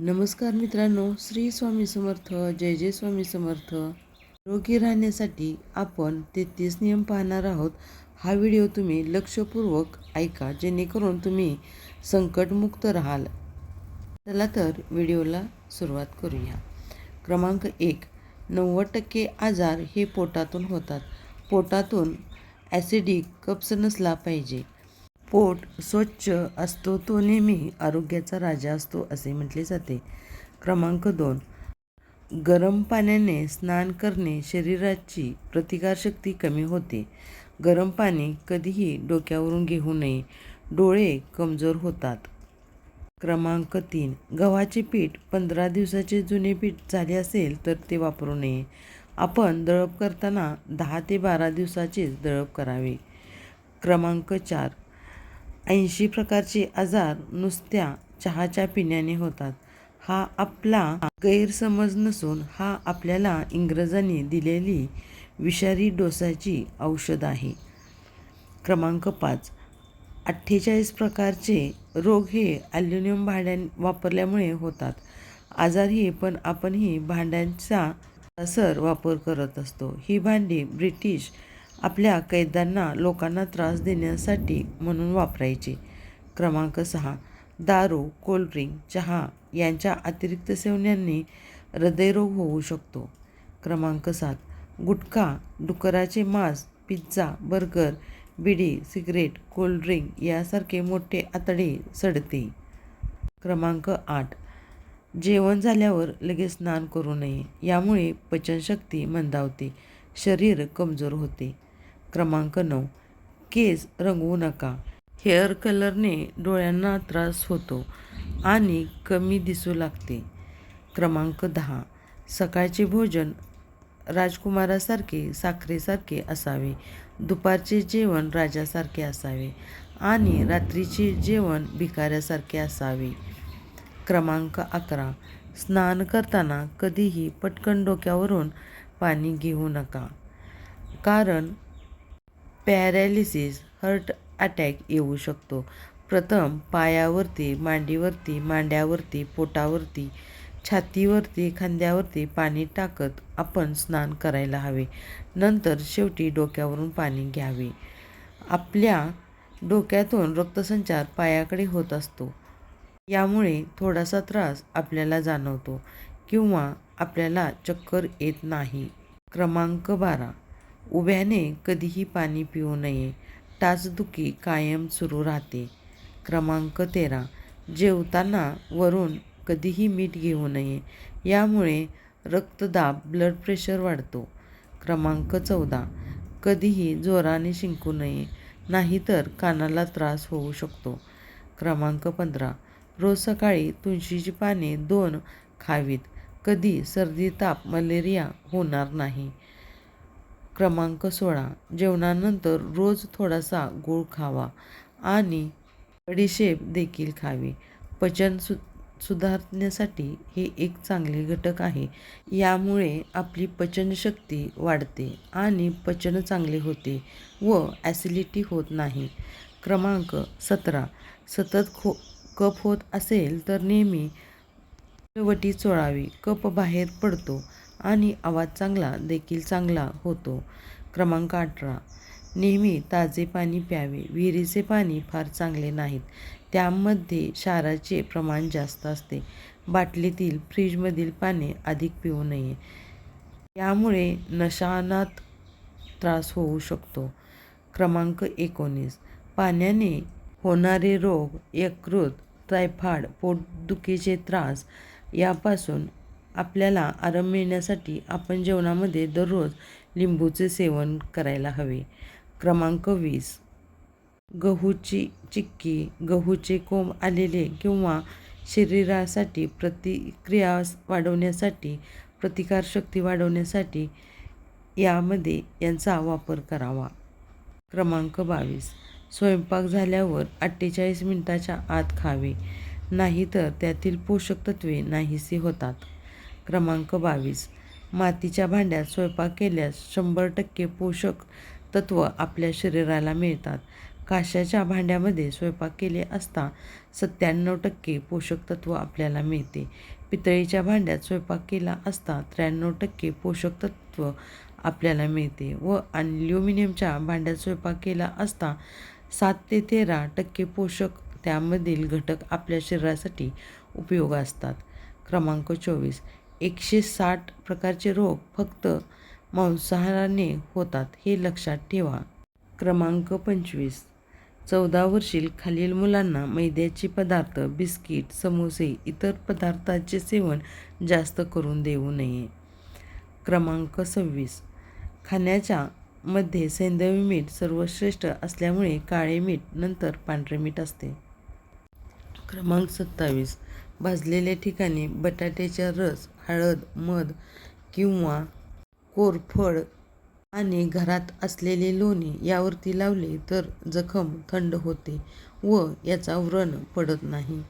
नमस्कार मित्रांनो श्री स्वामी समर्थ जय जय स्वामी समर्थ. रोगी राहण्यासाठी आपण तेहतीस नियम पाहणार आहोत. हा व्हिडिओ तुम्ही लक्षपूर्वक ऐका जेणेकरून तुम्ही संकटमुक्त राहाल. चला तर व्हिडिओला सुरुवात करूया. क्रमांक एक नव्वद टक्के आजार हे पोटातून होतात. पोटातून ॲसिडिक कप्स नसला पाहिजे. पोट स्वच्छ असतो तो नेहमी आरोग्याचा राजा असतो असे म्हटले जाते. क्रमांक दोन. गरम पाण्याने स्नान करणे शरीराची प्रतिकारशक्ती कमी होते. गरम पाणी कधीही डोक्यावरून घेऊ नये डोळे कमजोर होतात. क्रमांक तीन. गव्हाचे पीठ पंधरा दिवसाचे जुने पीठ झाले असेल तर ते वापरू नये. आपण दळप करताना दहा ते बारा दिवसाचेच दळप करावे. क्रमांक चार. ऐंशी प्रकारचे आजार नुसत्या चहाच्या पिण्याने होतात. हा आपला गैरसमज नसून हा आपल्याला इंग्रजांनी दिलेली विषारी डोसाची औषध आहे. क्रमांक पाच. अठ्ठेचाळीस प्रकारचे रोग हे ॲल्युमिनियम भांड्या वापरल्यामुळे होतात. आजारही पण आपणही भांड्यांचा सर वापर करत असतो. ही भांडी ब्रिटिश आपल्या कैद्यांना लोकांना त्रास देण्यासाठी म्हणून वापरायचे. क्रमांक सहा. दारू कोल्ड्रिंक चहा यांच्या अतिरिक्त सेवन्यांनी हृदयरोग होऊ शकतो. क्रमांक सात. गुटखा डुकराचे मांस pizza burger bidi cigarette cold drink यासारखे मोठे आतडे सडते. क्रमांक आठ. जेवण झाल्यावर लगेच स्नान करू नये. यामुळे पचनशक्ती मंदावते. शरीर कमजोर होते. क्रमांक नऊ. केस रंगवू नका. हेअर कलरने डोळ्यांना त्रास होतो आणि कमी दिसू लागते. क्रमांक दहा. सकाळचे भोजन राजकुमारासारखे साखरेसारखे असावे. दुपारचे जेवण राजासारखे असावे आणि रात्रीचे जेवण भिकाऱ्यासारखे असावे. क्रमांक अकरा. स्नान करताना कधीही पटकन डोक्यावरून पाणी घेऊ नका. कारण पॅरालिसिस हर्ट अटॅक येऊ शकतो. प्रथम पायावरती मांडीवरती मांड्यावरती पोटावरती छातीवरती खांद्यावरती पाणी टाकत आपण स्नान करायला हवे. नंतर शेवटी डोक्यावरून पाणी घ्यावे. आपल्या डोक्यातून रक्तसंचार पायाकडे होत असतो. यामुळे थोडासा त्रास आपल्याला जाणवतो किंवा आपल्याला चक्कर येत नाही. क्रमांक बारा. उभ्याने कधीही पाणी पिऊ नये. टाचदुखी कायम सुरू राहते. क्रमांक तेरा. जेवताना वरून कधीही मीठ घेऊ नये. यामुळे रक्तदाब ब्लड प्रेशर वाढतो. क्रमांक चौदा. कधीही जोराने शिंकू नये. नाहीतर कानाला त्रास होऊ शकतो. क्रमांक पंधरा. रोज सकाळी तुळशीची पाने दोन खावीत. कधी सर्दी ताप मलेरिया होणार नाही. क्रमांक सोळा. जेवणानंतर रोज थोडासा गूळ खावा आणि बडीशेप देखील खावी. पचन सु सुधारण्यासाठी हे एक चांगले घटक आहे. यामुळे आपली पचनशक्ती वाढते आणि पचन चांगले होते व ॲसिडिटी होत नाही. क्रमांक सतरा. सतत खो कफ होत असेल तर नेहमी वटी चोळावी. कप बाहेर पडतो आणि आवाज चांगला देखील चांगला होतो. क्रमांक अठरा. नेहमी ताजे पाणी प्यावे. विहिरीचे पाणी फार चांगले नाहीत. त्यामध्ये क्षाराचे प्रमाण जास्त असते. बाटलीतील फ्रीजमधील पाणी अधिक पिऊ नये. यामुळे नशानात त्रास होऊ शकतो. क्रमांक एकोणीस. पाण्याने होणारे रोग यकृत टायफॉइड पोटदुखीचे त्रास यापासून आपल्याला आराम मिळण्यासाठी आपण जेवणामध्ये दररोज लिंबूचे सेवन करायला हवे. क्रमांक वीस. गहूची चिक्की गहूचे कोंब आलेले किंवा शरीरासाठी प्रतिक्रिया वाढवण्यासाठी प्रतिकारशक्ती वाढवण्यासाठी यामध्ये यांचा वापर करावा. क्रमांक बावीस. स्वयंपाक झाल्यावर अठ्ठेचाळीस मिनिटाच्या आत खावे. नाहीतर त्यातील पोषक तत्वे नाहीसे होतात. क्रमांक बावीस. मातीच्या भांड्यात स्वयंपाक केल्यास शंभर टक्के पोषक तत्व आपल्या शरीराला मिळतात. काशाच्या भांड्यामध्ये स्वयंपाक केले असता सत्त्याण्णव टक्के पोषक तत्व आपल्याला मिळते. पितळीच्या भांड्यात स्वयंपाक केला असता त्र्याण्णव टक्के पोषक तत्व आपल्याला मिळते व ॲल्युमिनियमच्या भांड्यात स्वयंपाक केला असता सात ते तेरा टक्के पोषक त्यामधील घटक आपल्या शरीरासाठी उपयोग असतात. क्रमांक चोवीस. एकशे साठ प्रकारचे रोग फक्त मांसाहाराने होतात हे लक्षात ठेवा. क्रमांक पंचवीस. चौदा वर्षील खालील मुलांना मैद्याचे पदार्थ बिस्किट समोसे इतर पदार्थाचे सेवन जास्त करून देऊ नये. क्रमांक सव्वीस. खाण्याच्या मध्ये सैंधवी मीठ सर्वश्रेष्ठ असल्यामुळे काळे मीठ नंतर पांढरे मीठ असते. क्रमांक सत्तावीस. भाजलेल्या ठिकाणी बटाट्याचा रस हळद मध किंवा कोरफड आणि घरात असलेले लोणी यावरती लावले तर जखम थंड होते व याचा व्रण पडत नाही.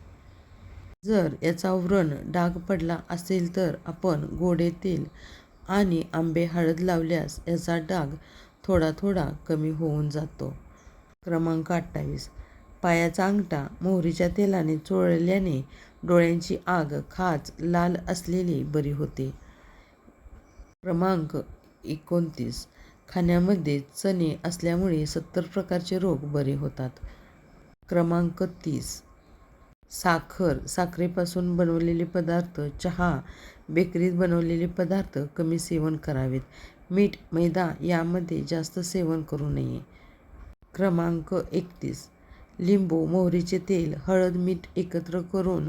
जर याचा व्रण डाग पडला असेल तर आपण गोडे तेल आणि आंबे हळद लावल्यास याचा डाग थोडा थोडा कमी होऊन जातो. क्रमांक अठ्ठावीस. पायाचा अंगठा मोहरीच्या तेलाने चोळल्याने डोळ्यांची आग खाज लाल असलेली बरी होते. क्रमांक एकोणतीस. खाण्यामध्ये चणे असल्यामुळे सत्तर प्रकारचे रोग बरे होतात. क्रमांक तीस. साखर साखरेपासून बनवलेले पदार्थ चहा बेकरीत बनवलेले पदार्थ कमी सेवन करावेत. मीठ मैदा यामध्ये जास्त सेवन करू नये. क्रमांक एकतीस. लिंबू मोहरीचे तेल हळद मीठ एकत्र करून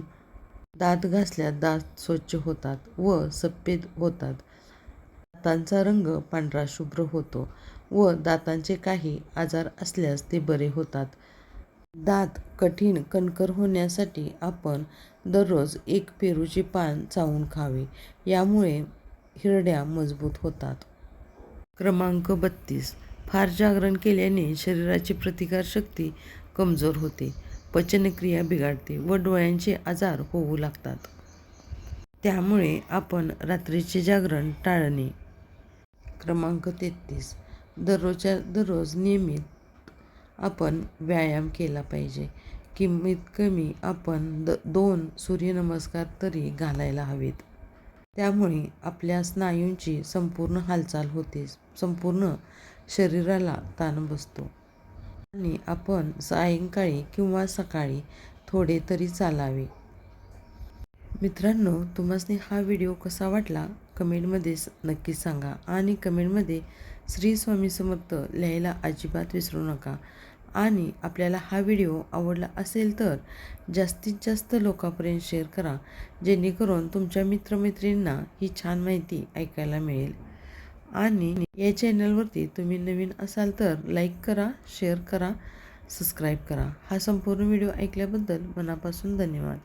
दात घासल्यास दात स्वच्छ होतात व सफेद होतात. दातांचा रंग पांढरा शुभ्र होतो व दातांचे काही आजार असल्यास ते बरे होतात. दात कठीण कणकर होण्यासाठी आपण दररोज एक पेरूचे पान चावून खावे यामुळे हिरड्या मजबूत होतात. क्रमांक बत्तीस. फार जागरण केल्याने शरीराची प्रतिकारशक्ती कमजोर होते. पचनक्रिया बिघडते व डोळ्यांचे आजार होऊ लागतात. त्यामुळे आपण रात्रीचे जागरण टाळणे. क्रमांक तेहतीस. दररोजच्या दररोज नियमित आपण व्यायाम केला पाहिजे. किमीत कमी आपण द दोन सूर्यनमस्कार तरी घालायला हवेत. त्यामुळे आपल्या स्नायूंची संपूर्ण हालचाल होते. संपूर्ण शरीराला ताण बसतो. आणि आपण सायंकाळी किंवा सकाळी थोडे तरी चालावे. मित्रांनो तुम्हाला हा व्हिडिओ कसा वाटला? कमेंटमध्ये नक्की सांगा आणि कमेंटमध्ये श्री स्वामी समर्थ लिहायला अजिबात विसरू नका. आणि आपल्याला हा व्हिडिओ आवडला असेल तर जास्तीत जास्त लोकांपर्यंत शेअर करा जेणेकरून तुमच्या मित्रमैत्रिणींना ही छान माहिती ऐकायला मिळेल. आणि या चॅनलवरती तुम्ही नवीन असाल तर लाईक करा शेअर करा सबस्क्राईब करा. हा संपूर्ण व्हिडिओ ऐकल्याबद्दल मनापासून धन्यवाद.